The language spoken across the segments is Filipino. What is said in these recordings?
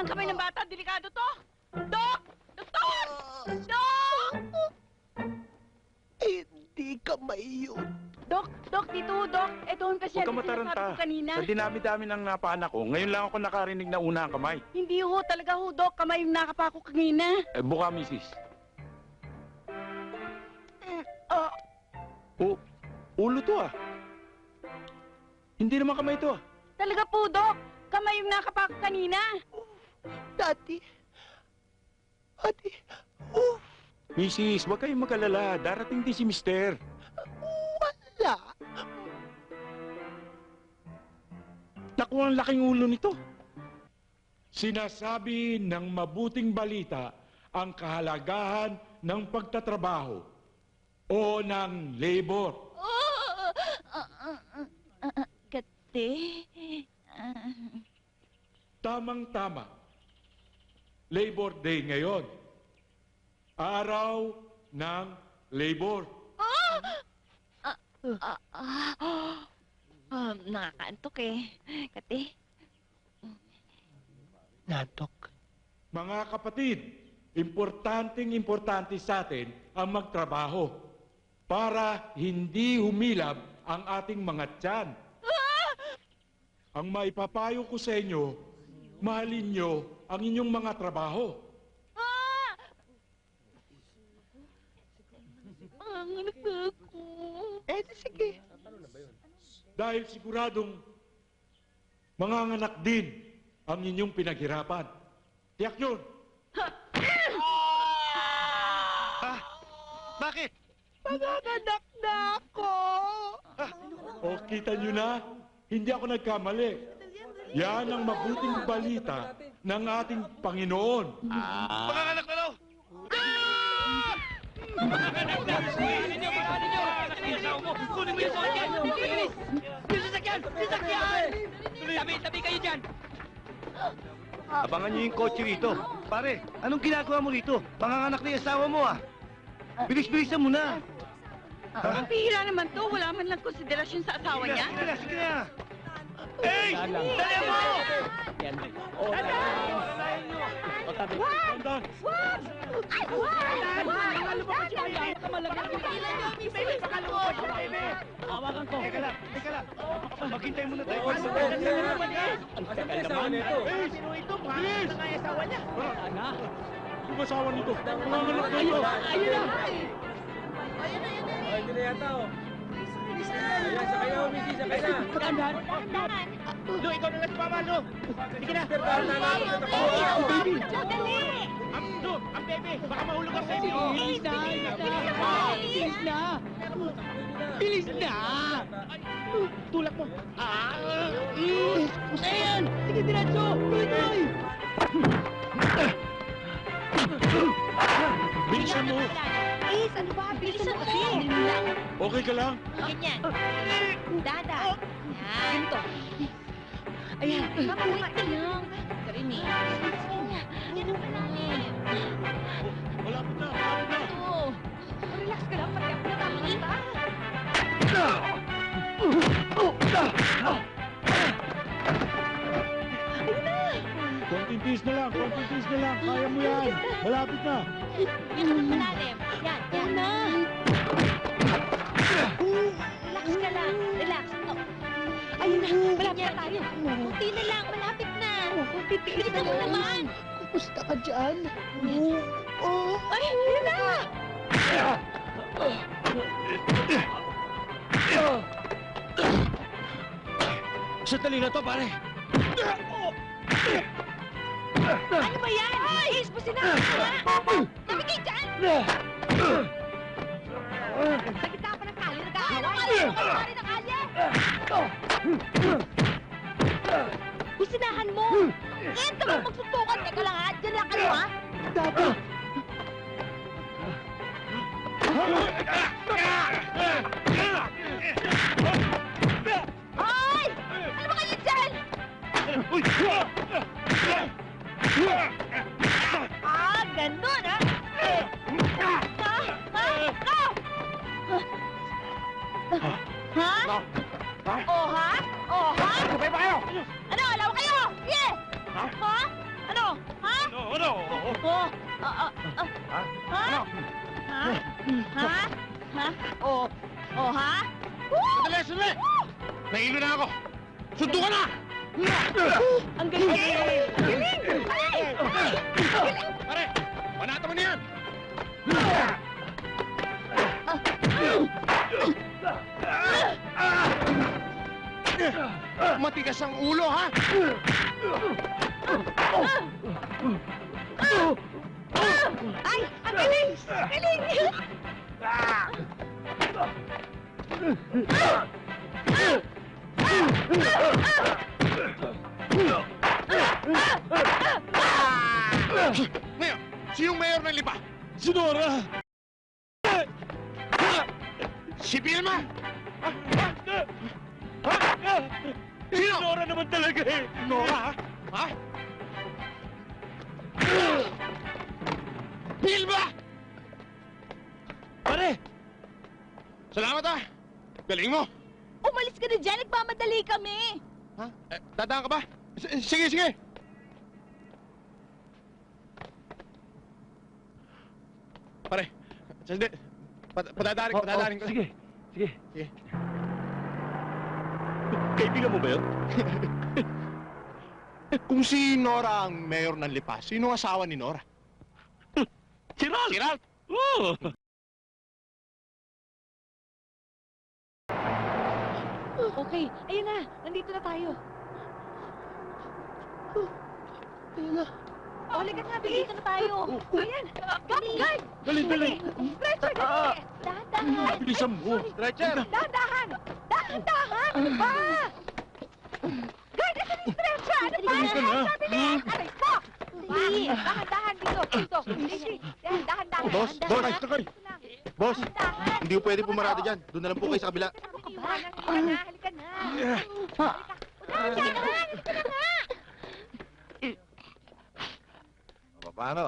ng kamay ng bata. Delikado to. Dok! Doktor! Dok! Hindi ka yun. Dok, Dok, dito, Dok. Ito ang Huwag pasyente ka mataranta. sinasabi ko kanina. Sa dinami-dami ng napaanak ko, ngayon lang ako nakarinig na una ang kamay. Hindi ho, talaga ho, Dok. Kamay yung nakapa ko kanina. Eh, buka, misis. Oh, O, ulo to ah. Hindi naman kamay to ah. talaga po, Dok. Kamay yung nakapa ko kanina. Dati. Ate. Oh, Misis, huwag kayong mag-alala. Darating din si mister. wala. Naku, ang laking ulo nito. Sinasabi ng mabuting balita ang kahalagahan ng pagtatrabaho o ng labor. Kate? Tamang-tama. Labor Day ngayon. Araw ng labor. Um, nakakaantok eh. Kate? Natok. Mga kapatid, importanteng importante sa atin ang magtrabaho para hindi humilab ang ating mga tiyan. Ang maipapayo ko sa inyo, mahalin nyo ang inyong mga trabaho. Ang anak ako. Eh, di sige. Dahil siguradong manganganak din ang inyong pinaghirapan. Tiyak yun. Bakit? Manganganak na ako. O kita nyo na, hindi ako nagkamali. Yan ang mabuting balita ng ating Panginoon. Panganganak na daw! Kunin mo yung sasakyan! Bilis! Yung sasakyan! Sasakyan! Tabi, tabi kayo dyan! Abangan niyo yung kotse rito. Pare, anong ginagawa mo rito? Panganganak na yung asawa mo ah. Bilis-bilisan mo na. Ang pihira naman to. Wala man lang konsiderasyon sa asawa Sige niya. na, sige na, sige na. Hey! Dali mo! Yan. Oh, Tandaan, Wag! Ay, wag! Wag! Hawakan ko. Teka lang, teka lang. Maghintay muna tayo. Ang tagal naman. Bilis! Bilis! Sana. Yung asawa nito, manganganak na ito. Ayun na! Ayun na yata oh. Ayan, sakay na, umisi, sakay na. Dahan-dahan. Lo, ikaw na lang si Mama, Lo. Sige na. Dahan-dahan. Ang baby! Ang, Lo, ang mahulog ang baby. Bilis na! Tulak mo. Ah! Mm. Ayan! Sige, diretso! Bilis! Ano ba? Bilisan mo! Okay ka lang? Ganyan. Dada. Yan. Ganito. Ayan. Mabuhay ka lang. Karin eh. Ganun ka namin. Malapit na, malapit na. Oo. Relax ka lang. Pati ako nakakita. Konting tiis na lang, konting tiis na lang. Kaya mo yan. Malapit na. Yan ang malalim. Yan. Yan na. Relax ka lang. Relax. Oh. Ayun na. Malapit na tayo. Kunti na lang. Malapit na. Bilisan mo naman. Kumusta ka dyan? Oh, Ay, yun na. Sandali na to, pare. Ano ba yan? Ay! Is mo sinabi ko na! Tumigay dyan! Sa gitna pa ng kalye, nag-aaway! Ano kayo pare ng kalye? Kusinahan mo! Ito mo magsutukan! Teka lang ha! Diyan lang kayo ha! Dati. Ay! Ano ba kayo dyan? Ah, ganun ha? Ha? Ha? Ha? Ha? Oh, ha? Oh, ha? Sabay pa kayo! Ano? Alam kayo? Sige! Ha? Ano? Oh, ah, ah, ah. Ha? Ha? Ano? Ha? Ha? Ha? Oh, oh, ha? Sandali, sandali! Nahilo na ako! Sunto ka na! Ang galing! Ang galing! Ay! Pare, panata mo na yan! Matigas ang ulo, ha? Ay! Ang galing! Galing! Mayor, si yung mayor ng lipa? Si Nora! Si Vilma? Si Sino? Nora naman talaga eh! Nora, ha? Vilma! Pare! Salamat, ha? Galing mo. Umalis ka na dyan! Nagmamadali kami! Ha? Eh, dadaan ka ba? S- sige, sige. Pare, sandi. Pat- Padadaring, Oh, padadaring oh, ko. Sige, sige. Sige. Kaibigan mo ba yun? Kung si Nora ang mayor ng Lipa, sino ang asawa ni Nora? Si Ralph! Si Okay, ayun na. Nandito na tayo. Ayun na. Uli ka na, dito na tayo. Ayan. Guard, guard! Dali, dali! Stretcher, dali! Dahan-dahan! Bilisan mo! Stretcher. Dahan-dahan! Dahan-dahan! Ano ba? Guard, ito yung stretcher! Ano ba? Ka na. Bilis! Aray ko! Dali! Dahan-dahan dito! Dito! Dito! Dahan-dahan! Boss, dahan-dahan. boss. Boss, hindi ko pwede pumarado dyan. Doon na lang po kayo sa kabila. Halika na, halika na. Halika. Halika na, halika na nga. O, paano?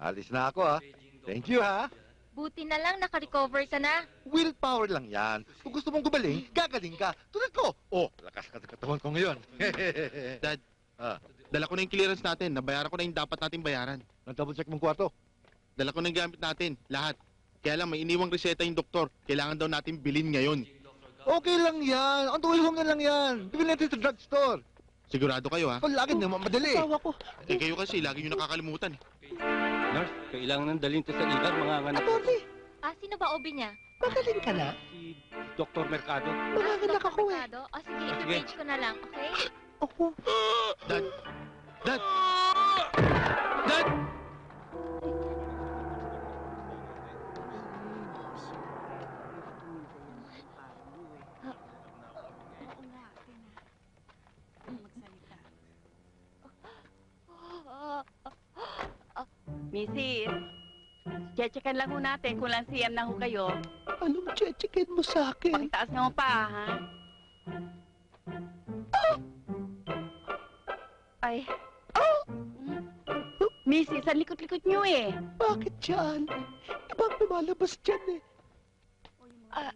Alis na ako, ha? Thank you, ha? Buti na lang naka-recover ka na. Willpower lang yan. Kung gusto mong gumaling, gagaling ka. Tulad ko. Oh, lakas ka ng katawan ko ngayon. Dad, Ah. Dala ko na yung clearance natin. Nabayaran ko na yung dapat natin bayaran. Nang double check mong kwarto. Dala ko na yung gamit natin. Lahat. Kaya lang, may iniwang reseta yung doktor. Kailangan daw natin bilhin ngayon. Okay lang yan. Way home na lang yan. Bibili natin sa drugstore. Sigurado kayo, ha? Pag lagi naman madali. Asawa ko. Eh, kayo kasi, lagi nyo nakakalimutan. eh. Nurse, kailangan nang dalhin to sa ilan, mga anak. Atty, Ah, sino ba obi niya? magaling ka na. Si Dr. Mercado. Manganganak ako eh. Mercado? O sige, Ah, sige. i-page ko na lang, okay? Ako. Dad! Dad! Dad! Mrs. Chechekan lang ho natin kung lansiyan na ho kayo. Anong chechikin mo sa akin? Pakitaas nga ho pa, ha? Ay. Mrs., ang likot-likot nyo eh. Bakit yan? Ibang lumalabas dyan eh. Ah.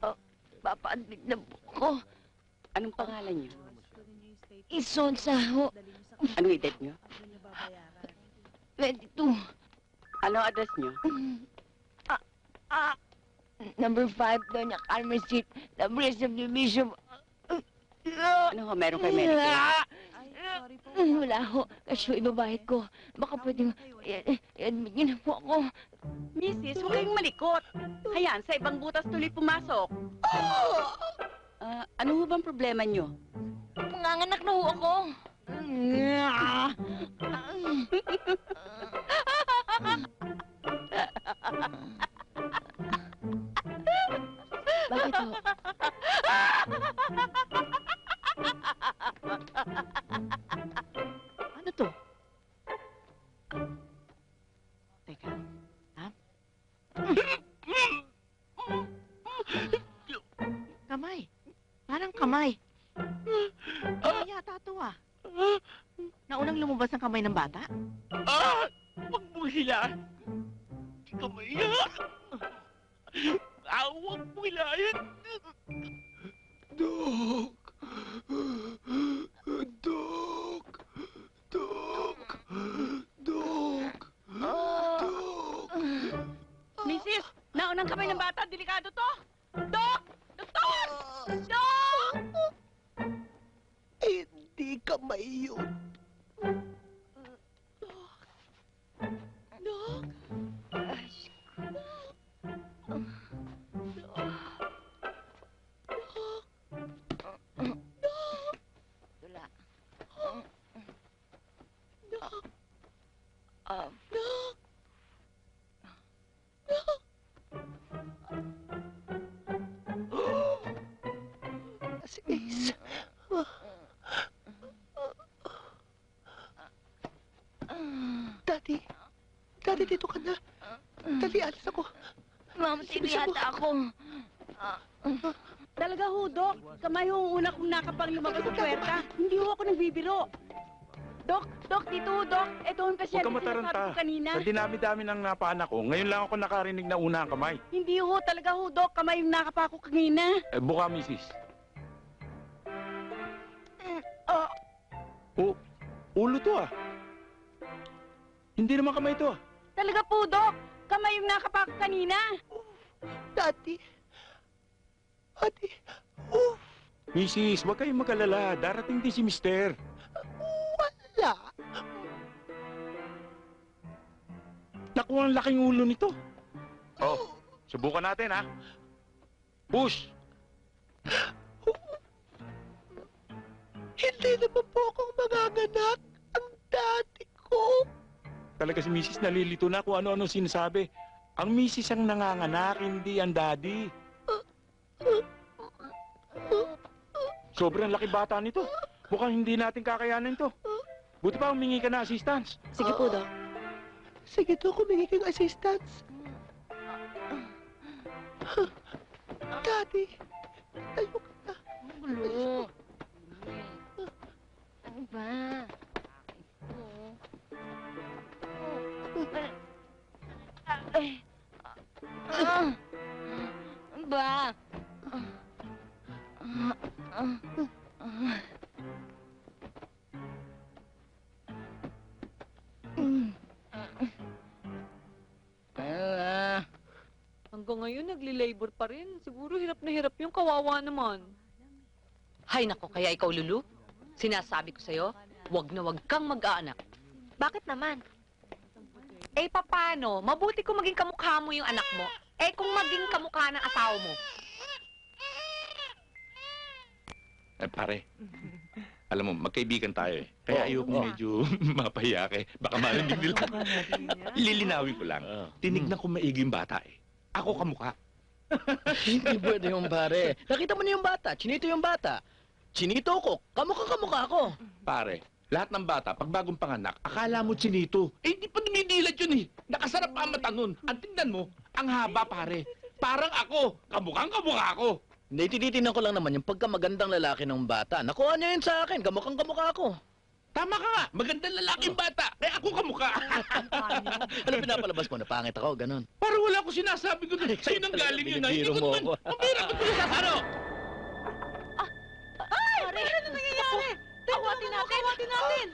Oh, papaandig na ko. Anong pangalan niyo? Ison sa ho. Anong edad niyo? 22. Anong address niyo? Ah, number 5, Doña Carmen Street. Number subdivision. Ano ho, meron kay Medicare? Mm, Wala ho. Kasi yung ibabayad ko. Baka pwedeng i- i- i-admit niyo na po ako. Mrs., huwag kayong malikot. Hayaan, sa ibang butas tuloy pumasok. Ah, ano ho bang problema niyo? Manganganak na ho ako. Bakit Naunang lumabas ang kamay ng bata? Ah! Huwag mo sila! kamay nga! Awag mo ilayan! Dok! Dito ka na. Daddy, alis ako. Ma'am, yata ako. Talaga ho, Dok. Kamay ho ang una kong nakapang lumabas sa puwerta. Hindi ho ako nagbibiro. Dok, Dok, dito ho, Dok. Ito ang Huwag pasyente ka mataranta. ko kanina. Sa dinami-dami ng napaanak ko, ngayon lang ako nakarinig na una ang kamay. Hindi ho, talaga ho, Dok. Kamay yung nakapa ko kanina. Eh, buka, misis. Oh, O, ulo to ah. Hindi naman kamay to ah. Talaga po, Dok. Kamay yung nakapa ko kanina. Daddy. Daddy. Oh, Misis, huwag kayong mag-alala. Darating din si mister. wala. Naku, ang laking ulo nito. Oh, subukan natin ha. Push! Hindi naman po akong manganganak. Ang daddy ko. Talaga si misis nalilito na kung ano-ano sinasabi. Ang misis ang nanganganak, hindi ang daddy. Sobrang laki bata nito. Mukhang hindi natin kakayanin to. Buti pa humingi ka na assistance. Sige po, Dok. Sige to, kumingi kang assistance. Daddy. Tayo ka na. Gulo. Ano ba? Ba? Hanggang ngayon, nagli-labor pa rin. Siguro hirap na hirap yung kawawa naman. Hay nako, kaya ikaw, Lulu? Sinasabi ko sa'yo, wag na wag kang mag-aanak. Bakit naman? Eh, papano? Mabuti kung maging kamukha mo yung anak mo. Eh, kung maging kamukha ng asawa mo. Eh, pare. Alam mo, magkaibigan tayo eh. Kaya ayoko medyo mapahiya ka eh. Baka marinig nila. Lilinawin ko lang. Tinignan ko maigi yung bata eh. Ako kamukha. Hindi pwede yung pare. Nakita mo na yung bata. Chinito yung bata. Chinito ko. Kamukha kamukha ko. Pare, lahat ng bata, pag bagong panganak, akala mo chinito. Eh, hindi pa dumidilat yun eh. Nakasarap pa ang mata nun. Ang tingnan mo, ang haba pare. Parang ako. Kamukhang kamukha ako. Hindi, tinitingnan ko lang naman yung pagkamagandang lalaki ng bata. Nakuha niya yun sa akin. Kamukhang kamukha ko. Tama ka nga. Magandang lalaking bata. Eh, ako kamukha. Ano pinapalabas mo? Napangit ako, ganun. Para wala ko sinasabi ko. Sa'yo nang galing yun. Hindi ko mo naman. ako. Pambira ko ito sa ano? Kawatin natin! Kawatin natin!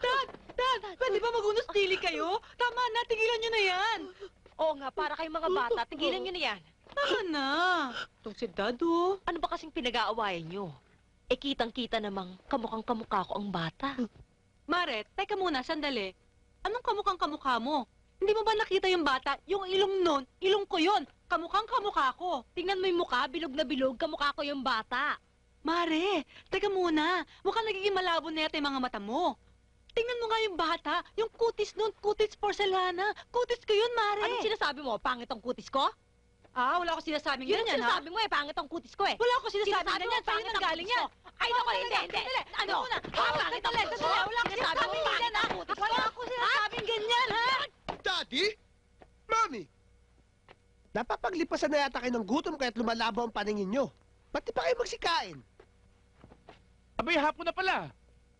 Dad! Dad! Pwede ba magunos dili kayo? Tama na, tigilan nyo na yan! Oo nga, para kayong mga bata, tigilan nyo na yan. Tama na! Itong si Dad, oh. Ano ba kasing pinag-aawayan nyo? Eh, kitang-kita namang kamukhang kamukha ko ang bata. Maret, teka muna, sandali. Anong kamukhang kamukha mo? Hindi mo ba nakita yung bata? Yung ilong nun, ilong ko yun. Kamukhang kamukha ko. Tingnan mo yung mukha, bilog na bilog, kamukha ko yung bata. Mare, teka muna. Mukhang nagiging malabo na yata yung mga mata mo. Tingnan mo nga yung bata. Yung kutis nun, kutis porcelana. Kutis ko yun, Mare. Anong sinasabi mo? Pangit ang kutis ko? Ah, wala ko sinasabing Yun ang ganyan, ha? sinasabi mo eh, pangit ang kutis ko eh. Wala ko sinasabing Sinasabi ganyan. mo, Sa'yo pangit ang galing kutis yan. ko. Ay, naku, hindi, hindi. Ano? Ha, pangit ang kutis ko? Wala ko sinasabing ganyan, ha? Wala ko sinasabing ganyan, ha? Daddy? Mommy? Napapaglipasan na yata kayo ng gutom kaya't lumalabo ang paningin nyo. Ba't di pa kayo magsikain? Abay, hapon na pala.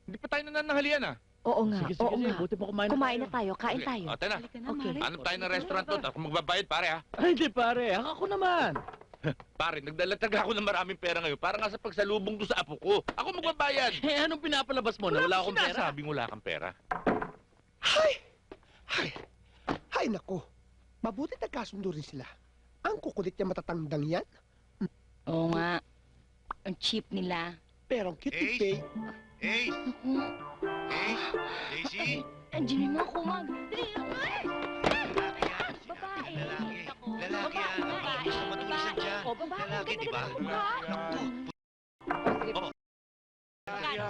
Hindi pa tayo nananahalian ah. Oo nga, Sige, sige, oo sige. nga. Buti pa kumain na Kumain tayo. na tayo, kain tayo. O, tayo na. Halika na, Okay. Mare. Hanap tayo ng restaurant doon, tapos magbabayad, pare, ha? Ay, hindi pare. Ako naman. Pare, nagdalatag ako ng maraming pera ngayon para nga sa pagsalubong doon sa apo ko. Ako magbabayad. Eh, anong pinapalabas mo na wala akong pera? Sinasabing wala kang pera. Hay! Hay! Hay nako. Mabuti nagkasundo rin sila. Ang kukulit niya matatandang yan. Oo nga. Ang cheap nila. Pero ang cute ni Ace? Faye. Hey! Hey! Daisy! Andiyan mo ako mag... Lalaki yan. Babae. Lalaki. Ako. Lalaki yan. Babae. Gusto matulisan siya. O, babae. Lalaki, di ba? ng mukha. Magkano?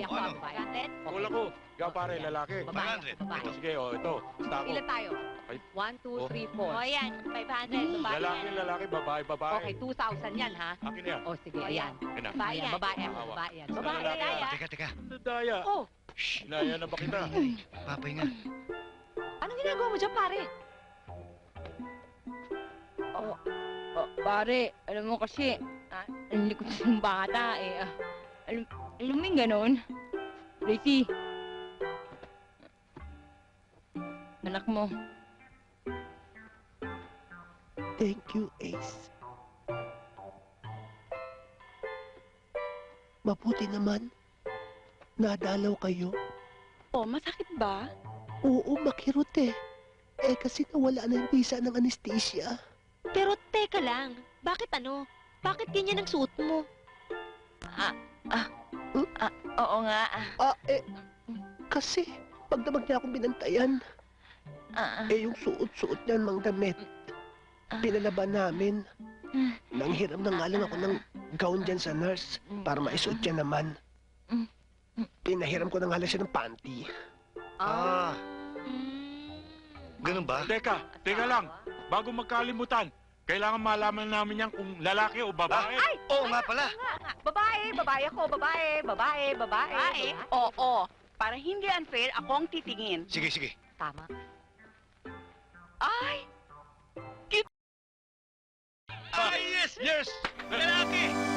Ano? Wala ko. Ikaw pare, lalaki. 500. Babae. Sige, o, ito. Ilan tayo? Ay. One, two, Oh. three, four. O, yan. 500. Babae. Lalaki, lalaki, babae, babae. Okay, 2,000 yan, ha? Akin na yan. O, sige, ayan. Na. Babae yan. Babae yan. Awa. Babae yan. Babae lalaki. Teka, teka. Daya. Oh, Inaya na ba kita? Papay nga. anong ginagawa mo dyan, pare? Oh, oh, pare, alam mo kasi, ah, ang likod ng bata eh. ah. alam, alam mo yung ganon? Tracy. Anak mo. Thank you, Ace. Mabuti naman. Nadalaw kayo. Oh, masakit ba? Oo, makirot eh. Eh kasi nawala na yung visa ng anesthesia. Pero teka lang, bakit ano? Bakit ganyan ang suot mo? Oo nga. ah, Ah, eh, kasi pag damag niya akong binantayan, ah, ah. eh yung suot-suot niyan mang damit, pinalaban namin. Nanghiram na nga lang ako ng gown dyan sa nurse para maisuot niya naman. Pinahiram ko na nga lang siya ng panty. Ah, Mm. ganun ba? Teka, teka lang. Bago magkalimutan, kailangan malaman namin yan kung lalaki o babae. Oo nga pala. Babae, babae ako, babae, babae, babae. Babae? Oo. Para hindi unfair, ako ang titingin. Sige, sige. Tama. Ay! Ah, yes! Yes! Lalaki!